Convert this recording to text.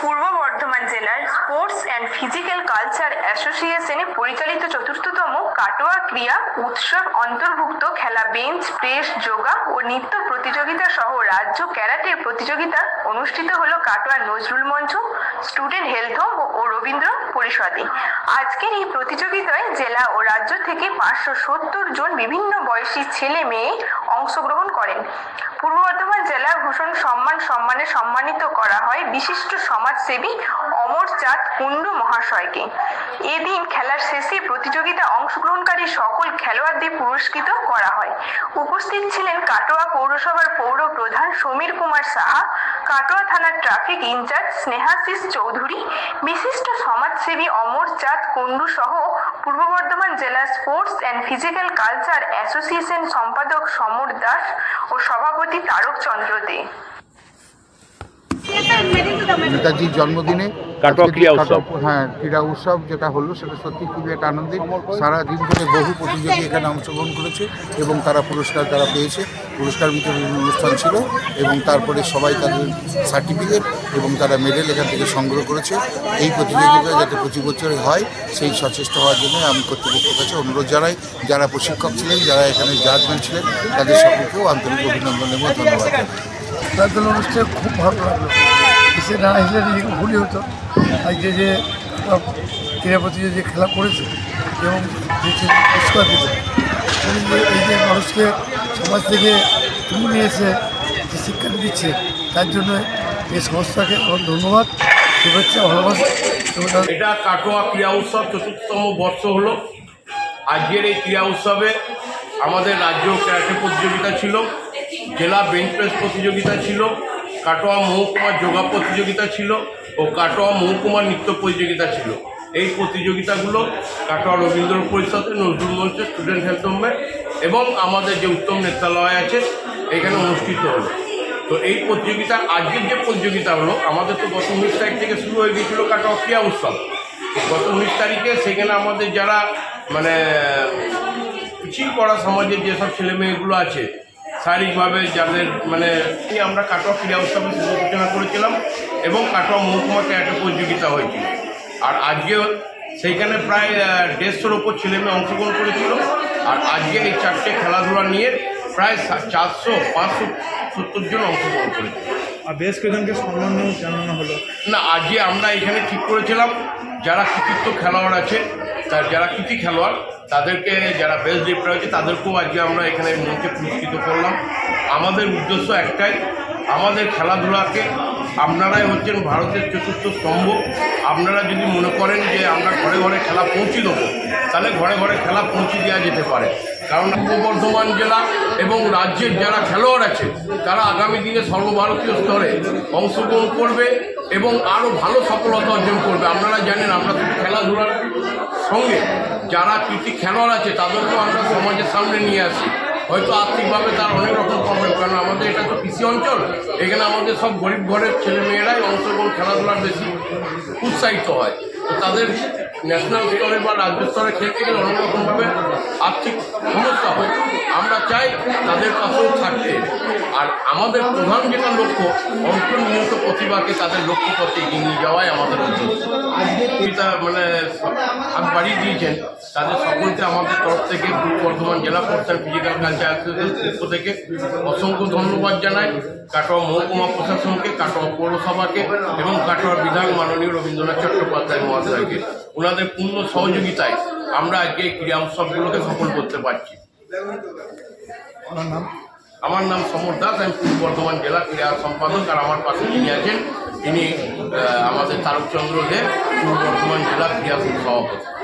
পূর্ব বর্ধমান জেলার sports and physical culture অ্যাসোসিয়েশনে পরিচালিত চতুর্থতম কাটোয়া ক্রিয়া উৎসব অন্তর্ভুক্ত খেলা বেঞ্চ, প্রেস, যোগা ও নৃত্য প্রতিযোগিতা সহ রাজ্য ক্যারাটে প্রতিযোগিতা অনুষ্ঠিত হলো কাটোয়া নজরুল মঞ্চ, স্টুডেন্ট হেলথ হোম ও রবীন্দ্র পরিষদে। আজকের এই প্রতিযোগিতায় জেলা ও রাজ্য থেকে পাঁচশো সত্তর জন বিভিন্ন বয়সী ছেলে মেয়ে অংশগ্রহণ করেন। পূর্ব বর্ধমান জেলা ভূষণ সম্মান সম্মানে সম্মানিত করা হয় বিশিষ্ট সমাজসেবী অমর চাঁদ কুণ্ডু মহাশয়কে। এদিন খেলার শেষে প্রতিযোগিতা অংশগ্রহণকারী সকল খেলোয়াড়দের পুরস্কৃত করা হয়। উপস্থিত ছিলেন কাটোয়া পৌরসভার পৌর প্রধান সমীর কুমার সাহা, কাটোয়া থানার ট্রাফিক ইনচার্জ স্নেহাশিস চৌধুরী, বিশিষ্ট সমাজসেবী অমর চাঁদ কুণ্ডু সহ পূর্ব বর্ধমান জেলা sports and physical culture association সম্পাদক সমর দাস ও সভাপতি তারক চন্দ্র দে। নেতাজির জন্মদিনে। হ্যাঁ ক্রীড়া উৎসব যেটা হলো সেটা সত্যি খুবই একটা আনন্দিত সারাদিন ধরে বহু প্রতিযোগী এখানে অংশগ্রহণ করেছে এবং তারা পুরস্কার তারা পেয়েছে। পুরস্কার বিতরণ অনুষ্ঠান ছিল এবং তারপরে সবাই তাদের সার্টিফিকেট এবং তারা মেডেল এখান থেকে সংগ্রহ করেছে। এই প্রতিযোগিতা যাতে প্রতি বছরে হয় সেই সচেষ্ট হওয়ার জন্য আমি কর্তৃপক্ষের কাছে অনুরোধ জানাই। যারা প্রশিক্ষক ছিলেন যারা এখানে জাজমেন্ট ছিলেন তাদের সকলকেও আন্তরিক অভিনন্দন এবং ধন্যবাদ। অনুষ্ঠানে খুব ভালো লাগল। এসে না এসে নিজেকে ভুলই হতো। আজকে যে ক্রীড়া যে খেলা করেছে এবং যে পুরস্কার এই যে মানুষকে সমাজ থেকে তুলে নিয়ে এসে যে শিক্ষা দিচ্ছে, তার জন্য এই সংস্থাকে আমার ধন্যবাদ, শুভেচ্ছা, ভালোবাসা এটা কাটোয়া ক্রীড়া উৎসব চতুর্থতম বর্ষ হলো। আজকের এই ক্রীড়া উৎসবে আমাদের রাজ্য ক্যারাটে প্রতিযোগিতা ছিল, জেলা বেঞ্চ প্রেস প্রতিযোগিতা ছিল কাটোয়া মহকুমার যোগা প্রতিযোগিতা ছিল ও কাটোয়া মহকুমার নৃত্য প্রতিযোগিতা ছিল। এই প্রতিযোগিতাগুলো কাটোয়া রবীন্দ্র পরিষদে নজরুল মঞ্চে স্টুডেন্ট হেলথ হোমে এবং আমাদের যে উত্তম নেত্রালয় আছে, এখানে অনুষ্ঠিত হলো। তো এই প্রতিযোগিতা, আজকের যে প্রতিযোগিতা হলো, আমাদের তো গত উনিশ তারিখ থেকে শুরু হয়ে গিয়েছিল কাটোয়া ক্রিয়া উৎসব। গত উনিশ তারিখে সেখানে আমাদের যারা মানে পিছিয়ে পড়া সমাজের যেসব ছেলে মেয়েগুলো আছে শারীরিকভাবে যাদের মানে আমরা কাটোয়া ক্রীড়া উৎসবে সূচনা করেছিলাম এবং কাটোয়া মহকুমাতে একটা প্রতিযোগিতা হয়েছিল। আর আজকে সেইখানে প্রায় দেড়শোর ওপর ছেলে মেয়ে অংশগ্রহণ করেছিল। আর আজকে এই চারটে খেলাধুলা নিয়ে প্রায় চারশো পাঁচশো সত্তর জন অংশগ্রহণ করেছিল আর বেশ কয়েকজনকে সম্মান জানানো হলো। না আজকে আমরা এখানে ঠিক করেছিলাম যারা কৃতিত্ব খেলোয়াড় আছে তার যারা কৃতি খেলোয়াড় তাদেরকে যারা বেস্ট ডিপ্রায় আছে, তাদেরকেও আজকে আমরা এখানে মঞ্চে পুরস্কৃত করলাম। আমাদের উদ্দেশ্য একটাই, আমাদের খেলাধুলাকে আপনারাই হচ্ছেন ভারতের চতুর্থ স্তম্ভ। আপনারা যদি মনে করেন যে আমরা ঘরে ঘরে খেলা পৌঁছে দেবো, তাহলে ঘরে ঘরে খেলা পৌঁছে দেওয়া যেতে পারে। কারণ পূর্ব বর্ধমান জেলা এবং রাজ্যের যারা খেলোয়াড় আছে, তারা আগামী দিনে সর্বভারতীয় স্তরে অংশগ্রহণ করবে এবং আরও ভালো সফলতা অর্জন করবে। আপনারা জানেন, আমরা খেলাধুলার সঙ্গে যারা কৃতি খেলোয়াড় আছে, তাদেরকেও আমরা সমাজের সামনে নিয়ে আসি। হয়তো আর্থিকভাবে তার অনেক রকম প্রবলেম কারণ আমাদের এটা তো কৃষি অঞ্চল। এখানে আমাদের সব গরিব ঘরের ছেলেমেয়েরাই অংশগ্রহণ খেলাধুলার বেশি উৎসাহিত হয়। তাদের ন্যাশনাল স্তরে বা রাজ্য স্তরে খেলতে গেলে অনেক রকমভাবে আর্থিক সমস্যা হয়। আমরা চাই তাদের পাশেও থাকতে। আর আমাদের প্রধান যেটা লক্ষ্য, অন্তর্নিহিত প্রতিভাকে তাদের লক্ষ্য পথে এগিয়ে নিয়ে যাওয়াই আমাদের এটা মানে হাত বাড়িয়ে দিয়েছেন। তাদের সকলকে আমাদের তরফ থেকে পূর্ব বর্ধমান জেলা প্রশাসন ফিজিক্যাল কালচার পক্ষ থেকে অসংখ্য ধন্যবাদ জানাই। কাটোয়া মহকুমা প্রশাসনকে কাটোয়া পৌরসভাকে এবং কাটোয়ার বিধায়ক মাননীয় রবীন্দ্রনাথ চট্টোপাধ্যায় মহাশয়কে। ওনাদের পূর্ণ সহযোগিতায় আমরা আজকে এই ক্রীড়া উৎসবগুলোকে সফল করতে পারছি। আমার নাম সমর দাস আমি পূর্ব বর্ধমান জেলা ক্রীড়া সম্পাদক আর আমার পাশে যিনি আছেন তিনি আমাদের তারকচন্দ্র দেব পূর্ব বর্ধমান জেলা ক্রীড়া সভাপতি।